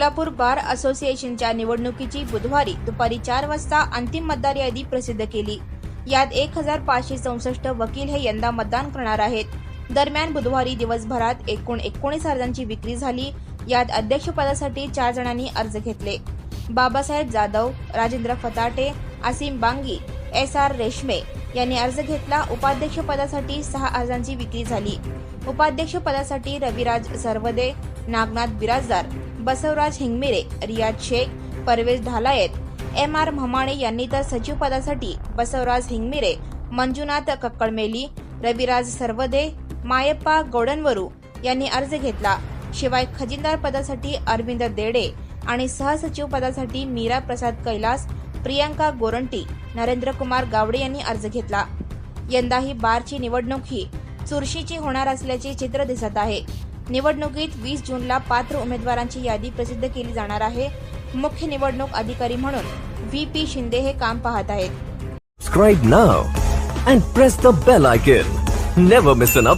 सोलापूर बार असोसिएशनच्या निवडणुकीची बुधवारी दुपारी चार वाजता अंतिम मतदार यादी प्रसिद्ध केली. यात एक हजार पाचशे चौसष्ट वकील हे यंदा मतदान करणार आहेत. दरम्यान बुधवारी दिवसभरात एकूण एकोणीस अर्जांची विक्री झाली. यात अध्यक्षपदासाठी चार जणांनी अर्ज घेतले. बाबासाहेब जाधव राजेंद्र फताटे आसिम बांगी एस आर रेशमे यांनी अर्ज घेतला. उपाध्यक्षपदासाठी सहा अर्जांची विक्री झाली. उपाध्यक्षपदासाठी रविराज सरवदे नागनाथ बिराजदार बसवराज हिंगमिरे रियाज शेख परवेज ढालायत एम आर म्हमाणे यांनी तर सचिवपदासाठी बसवराज हिंगमिरे मंजुनाथ कक्कडमेली रविराज सर्वदे मायप्पा गोडनवरू यांनी अर्ज घेतला. शिवाय खजिनदार पदासाठी अरविंद देडे आणि सहसचिव पदासाठी मीरा प्रसाद कैलास प्रियांका गोरंटी नरेंद्र कुमार गावडे यांनी अर्ज घेतला. यंदाही बारची निवडणूक ही चुरशीची होणार असल्याचे चित्र दिसत आहे. निवडणुकीत वीस जूनला पात्र उमेदवारांची यादी प्रसिद्ध केली जाणार आहे. मुख्य निवडणूक अधिकारी म्हणून व्ही पी शिंदे हे काम पाहत आहेत. Subscribe नाव and press द bell